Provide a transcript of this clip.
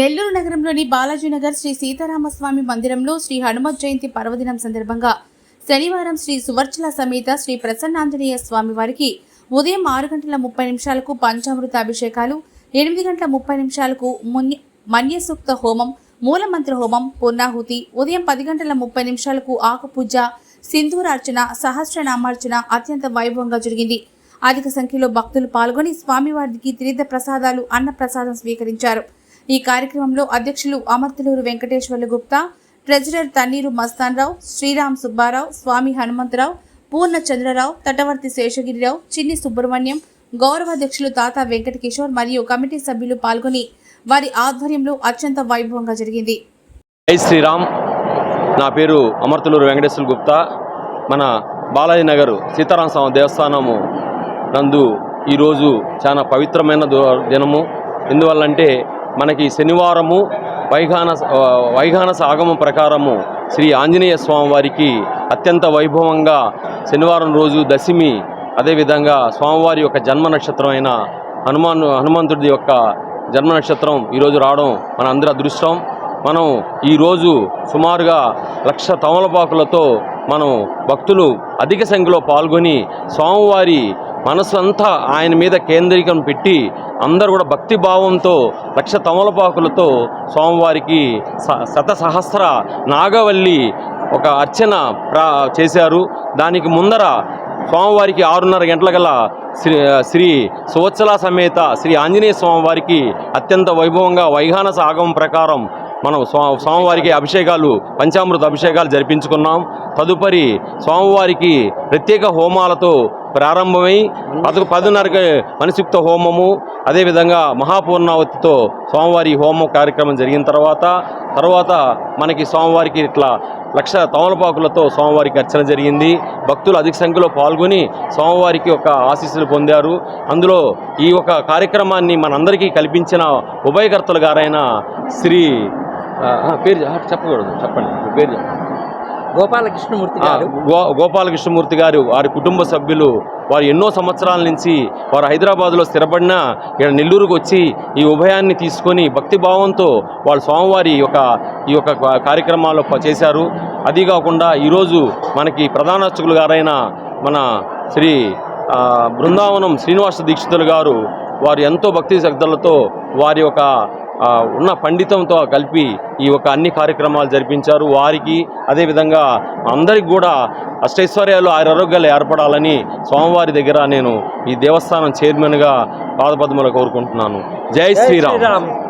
నెల్లూరు నగరంలోని బాలాజీనగర్ శ్రీ సీతారామస్వామి మందిరంలో శ్రీ హనుమత్ జయంతి పర్వదినం సందర్భంగా శనివారం శ్రీ సువర్చల సమేత శ్రీ ప్రసన్నాంజనేయ స్వామి వారికి ఉదయం ఆరు గంటల ముప్పై నిమిషాలకు పంచామృత అభిషేకాలు ఎనిమిది గంటల ముప్పై నిమిషాలకు మున్య మన్యసూక్త హోమం మూలమంత్ర హోమం పూర్ణాహుతి ఉదయం పది గంటల ముప్పై నిమిషాలకు ఆకుపూజ సింధూరార్చన సహస్రనామార్చన అత్యంత వైభవంగా జరిగింది. అధిక సంఖ్యలో భక్తులు పాల్గొని స్వామివారికి త్రివిధ ప్రసాదాలు అన్న ప్రసాదం స్వీకరించారు. ఈ కార్యక్రమంలో అధ్యక్షులు అమర్తలూరు వెంకటేశ్వర్లు గుప్తా ట్రెజరర్ తన్నీరు మస్తాన్రావు శ్రీరామ్ సుబ్బారావు స్వామి హనుమంతరావు పూర్ణ చంద్రరావు తటవర్తి శేషగిరిరావు చిన్ని సుబ్రహ్మణ్యం గౌరవాధ్యక్షులు తాత వెంకటకిషోర్ మరియు కమిటీ సభ్యులు పాల్గొని వారి ఆధ్వర్యంలో అత్యంత వైభవంగా జరిగింది. జై శ్రీరామ్. నా పేరు అమర్తలూరు వెంకటేశ్వర గుప్తా. మన బాలాజీ నగర్ సీతారామ స్వామి దేవస్థానము నందు ఈరోజు చాలా పవిత్రమైన దినము. ఎందువల్లంటే మనకి శనివారము వైఘాన వైఘాన సాగమం ప్రకారము శ్రీ ఆంజనేయ స్వామివారికి అత్యంత వైభవంగా శనివారం రోజు దశమి అదేవిధంగా స్వామివారి యొక్క జన్మ నక్షత్రం అయిన హనుమాన్ హనుమంతుడి యొక్క జన్మ నక్షత్రం ఈరోజు రావడం మన అందరి అదృష్టం. మనం ఈరోజు సుమారుగా లక్ష తమలపాకులతో మనం భక్తులు అధిక సంఖ్యలో పాల్గొని స్వామివారి మనసు అంతా ఆయన మీద కేంద్రీకరణ పెట్టి అందరూ కూడా భక్తి భావంతో లక్ష తమలపాకులతో స్వామివారికి స- శత సహస్ర నాగవల్లి ఒక అర్చన ప్రా చేశారు. దానికి ముందర స్వామివారికి ఆరున్నర గంటల గల శ్రీ శ్రీ సువత్సల సమేత శ్రీ ఆంజనేయ స్వామివారికి అత్యంత వైభవంగా వైఘానస ఆగమం ప్రకారం మనం స్వా స్వామివారికి అభిషేకాలు పంచామృత అభిషేకాలు జరిపించుకున్నాం. తదుపరి స్వామివారికి ప్రత్యేక హోమాలతో ప్రారంభమై అతను పదిన్నరకి మనసుక్త హోమము అదేవిధంగా మహాపూర్ణావతితో స్వామివారి హోమం కార్యక్రమం జరిగిన తర్వాత తర్వాత మనకి స్వామివారికి ఇట్లా లక్ష తమలపాకులతో స్వామివారికి అర్చన జరిగింది భక్తులు అధిక సంఖ్యలో పాల్గొని స్వామివారికి ఒక ఆశీస్సులు పొందారు అందులో ఈ ఒక కార్యక్రమాన్ని మనందరికీ కల్పించిన ఉభయకర్తలు గారైన శ్రీ పేరు చెప్పకూడదు చెప్పండి పేరు చెప్పండి. గోపాలకృష్ణమూర్తి గారు. గో గోపాలకృష్ణమూర్తి గారు వారి కుటుంబ సభ్యులు వారు ఎన్నో సంవత్సరాల నుంచి వారు హైదరాబాద్లో స్థిరపడిన ఇక్కడ నెల్లూరుకు వచ్చి ఈ ఉభయాన్ని తీసుకొని భక్తి భావంతో వాళ్ళు స్వామివారి యొక్క ఈ యొక్క కార్యక్రమాల్లో చేశారు. అది కాకుండా ఈరోజు మనకి ప్రధాన అర్చకులు గారైన మన శ్రీ బృందావనం శ్రీనివాస దీక్షితులు గారు వారు ఎంతో భక్తి శ్రద్ధలతో వారి యొక్క ఉన్న పండితంతో కలిపి ఈ యొక్క అన్ని కార్యక్రమాలు జరిపించారు. వారికి అదేవిధంగా అందరికి కూడా అష్టైశ్వర్యాలు ఆరోగ్యాలు ఏర్పడాలని స్వామివారి దగ్గర నేను ఈ దేవస్థానం చైర్మన్గా పాదపద్మలు కోరుకుంటున్నాను. జై శ్రీరామ్. శ్రీరామ్.